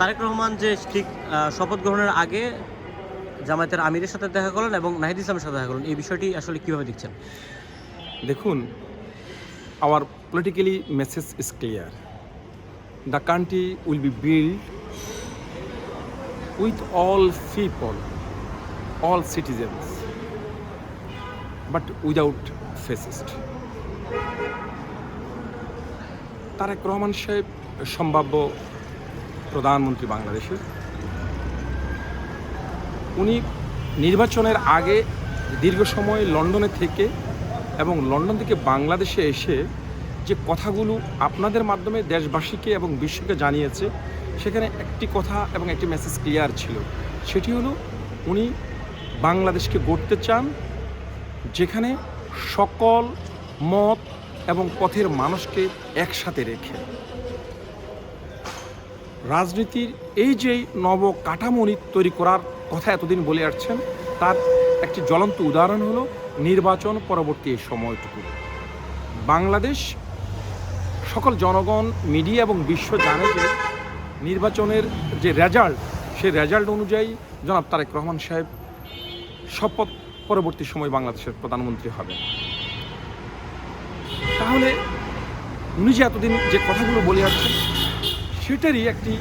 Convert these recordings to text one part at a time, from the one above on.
তারেক রহমান যে ঠিক শপথ গ্রহণের আগে জামায়াতের আমিরের সাথে দেখা করলেন এবং নাহিদ ইসলামের সাথে দেখা করলেন, এই বিষয়টি আসলে কীভাবে দেখছেন? দেখুন, our politically message is clear. The country will be built with all people, all citizens, but without fascist. Tarique Rahman সাহেব সম্ভাব্য প্রধানমন্ত্রী বাংলাদেশের উনি নির্বাচনের আগে দীর্ঘ সময় লন্ডনে থেকে এবং লন্ডন থেকে বাংলাদেশে এসে যে কথাগুলো আপনাদের মাধ্যমে দেশবাসীকে এবং বিশ্বকে জানিয়েছে, সেখানে একটি কথা এবং একটি মেসেজ ক্লিয়ার ছিল। সেটি হলো, উনি বাংলাদেশকে গড়তে চান যেখানে সকল মত এবং পথের মানুষকে একসাথে রেখে। রাজনীতির এই যে নব কাঠামোনি তৈরি করার কথা এতদিন বলে আসছেন, তার একটি জ্বলন্ত উদাহরণ হলো নির্বাচন পরবর্তী এই সময়টুকু। বাংলাদেশ সকল জনগণ, মিডিয়া এবং বিশ্ব জানে যে নির্বাচনের যে রেজাল্ট, সেই রেজাল্ট অনুযায়ী জনাব তারেক রহমান সাহেব শপথ পরবর্তী সময় বাংলাদেশের প্রধানমন্ত্রী হবেন। তাহলে উনি যে এতদিন যে কথাগুলো বলে আসছেন সেটারই একটি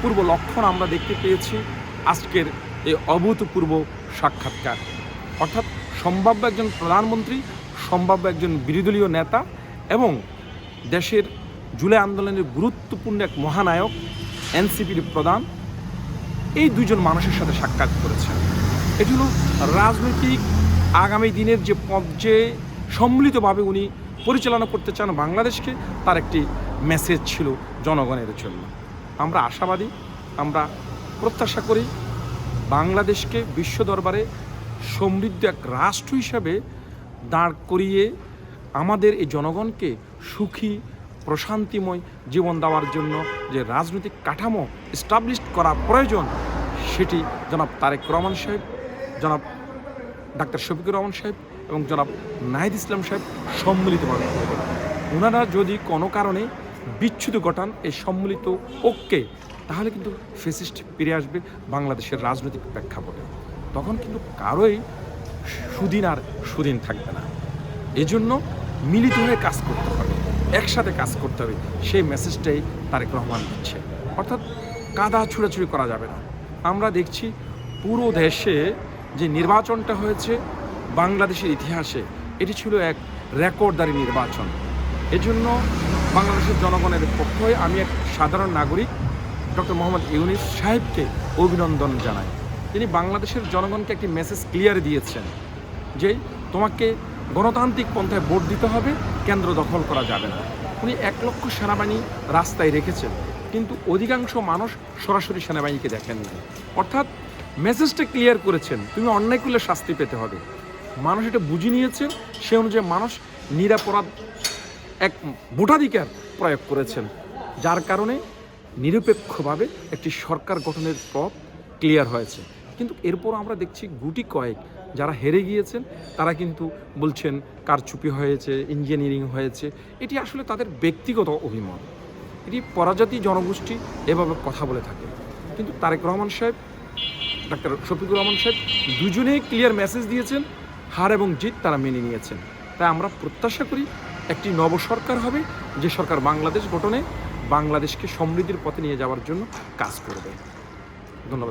পূর্ব লক্ষণ আমরা দেখতে পেয়েছি আজকের এই অভূতপূর্ব সাক্ষাৎকার। অর্থাৎ সম্ভাব্য একজন প্রধানমন্ত্রী, সম্ভাব্য একজন বিরোধীয় নেতা এবং দেশের জুলাই আন্দোলনের গুরুত্বপূর্ণ এক মহানায়ক, এনসিপির প্রধান, এই দুজন মানুষের সাথে সাক্ষাৎ করেছেন। এটি হলো রাজনৈতিক আগামী দিনের যে পথ যে সম্মিলিতভাবে উনি পরিচালনা করতে চান বাংলাদেশকে, তার একটি মেসেজ ছিল জনগণের জন্য। আমরা আশাবাদী, আমরা প্রত্যাশা করি বাংলাদেশকে বিশ্ব দরবারে সমৃদ্ধ এক রাষ্ট্র হিসাবে দাঁড় করিয়ে আমাদের এই জনগণকে সুখী, প্রশান্তিময় জীবন দেওয়ার জন্য যে রাজনৈতিক কাঠামো এস্টাবলিশ করা প্রয়োজন, সেটি জনাব তারেক রহমান সাহেব, জনাব ডাক্তার শফিকুর রহমান সাহেব এবং জনাব নাহিদ ইসলাম সাহেব সম্মিলিতভাবে ওনারা যদি কোনো কারণে বিচ্ছুত ঘটান এই সম্মিলিত ঐক্যে, তাহলে কিন্তু ফেসিস্ট ফিরে আসবে বাংলাদেশের রাজনৈতিক প্রেক্ষাপটে। তখন কিন্তু কারোই সুদিন আর সুদিন থাকবে না। এজন্য মিলিত হয়ে কাজ করতে হবে, একসাথে কাজ করতে হবে, সেই মেসেজটাই তারেক রহমান দিচ্ছে। অর্থাৎ কাদা ছুড়াছুড়ি করা যাবে না। আমরা দেখছি পুরো দেশে যে নির্বাচনটা হয়েছে বাংলাদেশের ইতিহাসে, এটি ছিল এক রেকর্ডদারি নির্বাচন। এজন্য বাংলাদেশের জনগণের পক্ষে আমি এক সাধারণ নাগরিক, ডক্টর মোহাম্মদ ইউনিস সাহেবকে অভিনন্দন জানাই। তিনি বাংলাদেশের জনগণকে একটি মেসেজ ক্লিয়ার দিয়েছেন যে তোমাকে গণতান্ত্রিক পন্থায় ভোট দিতে হবে, কেন্দ্র দখল করা যাবে না। উনি এক লক্ষ সেনাবাহিনী রাস্তায় রেখেছেন, কিন্তু অধিকাংশ মানুষ সরাসরি সেনাবাহিনীকে দেখেননি। অর্থাৎ মেসেজটা ক্লিয়ার করেছেন, তুমি অন্যায় করলে শাস্তি পেতে হবে। মানুষ এটা বুঝে নিয়েছে সে অনুযায়ী মানুষ নিরাপরাধ এক ভোটাধিকার প্রয়োগ করেছেন, যার কারণে নিরপেক্ষভাবে একটি সরকার গঠনের পথ ক্লিয়ার হয়েছে। কিন্তু এরপর আমরা দেখছি গুটি কয়েক যারা হেরে গিয়েছেন, তারা কিন্তু বলছেন কারচুপি হয়েছে, ইঞ্জিনিয়ারিং হয়েছে। এটি আসলে তাদের ব্যক্তিগত অভিমত। এটি পরাজাতি জনগোষ্ঠী এভাবে কথা বলে থাকে। কিন্তু তারেক রহমান সাহেব, ডাক্তার শফিকুর রহমান সাহেব দুজনেই ক্লিয়ার মেসেজ দিয়েছেন, হার এবং জিত তারা মেনে নিয়েছেন। তাই আমরা প্রত্যাশা করি একটি নব সরকার হবে যে সরকার বাংলাদেশ গঠনে বাংলাদেশকে সমৃদ্ধির পথে নিয়ে যাওয়ার জন্য কাজ করবে। ধন্যবাদ।